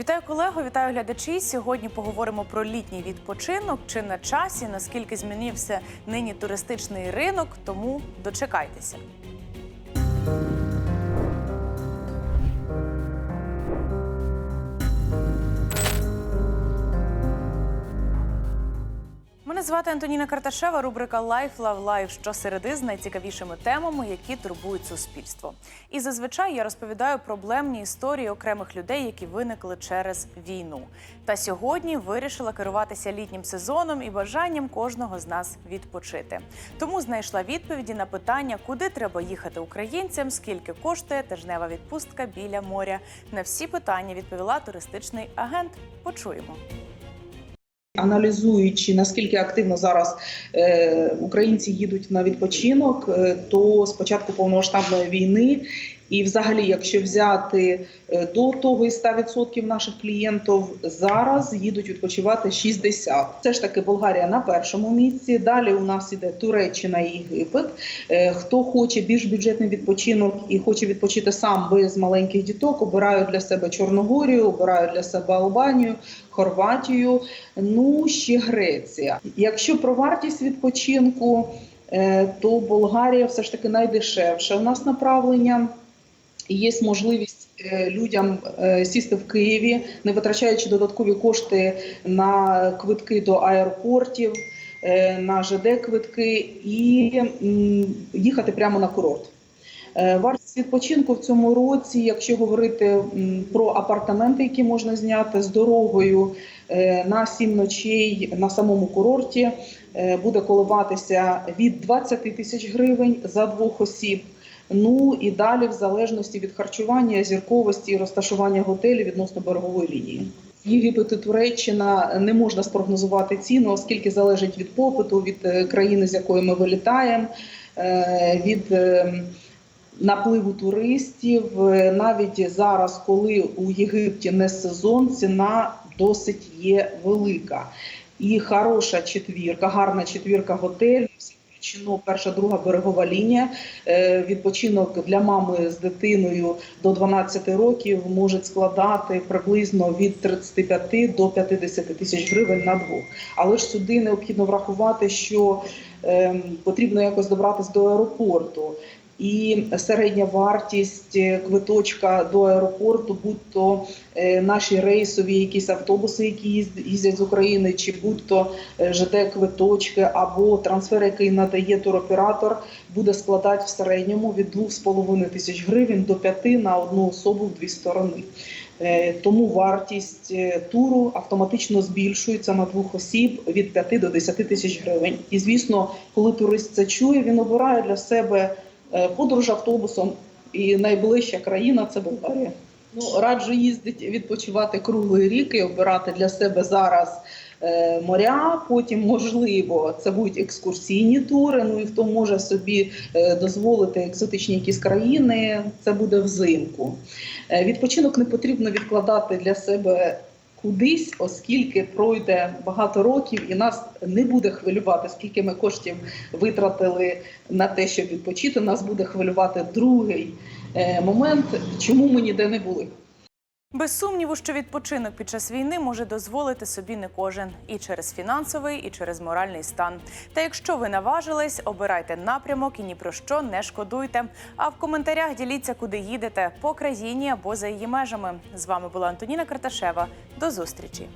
Вітаю колего, вітаю глядачі. Сьогодні поговоримо про літній відпочинок. Чи на часі, наскільки змінився нині туристичний ринок, тому дочекайтеся. Мене звати Антоніна Карташева. Рубрика Life Love Life щосереди з найцікавішими темами, які турбують суспільство. І зазвичай я розповідаю проблемні історії окремих людей, які виникли через війну. Та сьогодні вирішила керуватися літнім сезоном і бажанням кожного з нас відпочити. Тому знайшла відповіді на питання, куди треба їхати українцям, скільки коштує тижнева відпустка біля моря. На всі питання відповіла туристичний агент. Почуємо. Аналізуючи наскільки активно зараз е, українці їдуть на відпочинок, е, то з початку повномасштабної війни, і взагалі, якщо взяти е, до того і 100% наших клієнтів зараз їдуть відпочивати 60%. Все ж таки Болгарія на першому місці. Далі у нас іде Туреччина і Єгипет. Е, Хто хоче більш бюджетний відпочинок і хоче відпочити сам без маленьких діток, обирають для себе Чорногорію, обирають для себе Албанію, Хорватію. Ну ще Греція. Якщо про вартість відпочинку, е, то Болгарія все ж таки найдешевше. У нас направлення є можливість е, людям е, сісти в Києві, не витрачаючи додаткові кошти на квитки до аеропортів, е, на ЖД квитки і їхати прямо на курорт. Вартість відпочинку в цьому році, якщо говорити про апартаменти, які можна зняти з дорогою на сім ночей на самому курорті, буде коливатися від 20 тисяч гривень за двох осіб. Ну і далі, в залежності від харчування, зірковості і розташування готелів відносно берегової лінії. Єгипет і Туреччина не можна спрогнозувати ціну, оскільки залежить від попиту, від е, країни, з якої ми вилітаємо, е, від е, напливу туристів. Навіть зараз, коли у Єгипті не сезон, ціна досить є велика. І хороша четвірка, гарна четвірка готелів. Все Перша, друга берегова лінія. Е, Відпочинок для мами з дитиною до 12 років може складати приблизно від 35 до 50 тисяч гривень на двох. Але ж сюди необхідно врахувати, що ем, потрібно якось добратися до аеропорту. І середня вартість е, квиточка до аеропорту, будь-то е, наші рейсові якісь автобуси, які їзд- їздять з України, чи будь-то е, ЖД квиточки або трансфер, який надає туроператор, буде складати в середньому від 2,5 тисяч гривень до 5 на одну особу в дві сторони. Тому вартість туру автоматично збільшується на двох осіб від 5 до 10 тисяч гривень. І звісно, коли турист це чує, він обирає для себе подорож автобусом. І найближча країна це Болгарія. Ну раджу їздити відпочивати круглий рік і обирати для себе зараз е, моря. Потім, можливо, це будуть екскурсійні тури. Ну і хто може собі е, дозволити екзотичні якісь країни, це буде взимку. Е, Відпочинок не потрібно відкладати для себе кудись, оскільки пройде багато років, і нас не буде хвилювати, скільки ми коштів витратили на те, щоб відпочити. Нас буде хвилювати другий е, момент, чому ми ніде не були. Без сумніву, що відпочинок під час війни може дозволити собі не кожен і через фінансовий, і через моральний стан. Та якщо ви наважились, обирайте напрямок і ні про що не шкодуйте. А в коментарях діліться, куди їдете по країні або за її межами. З вами була Антоніна Карташева. До зустрічі.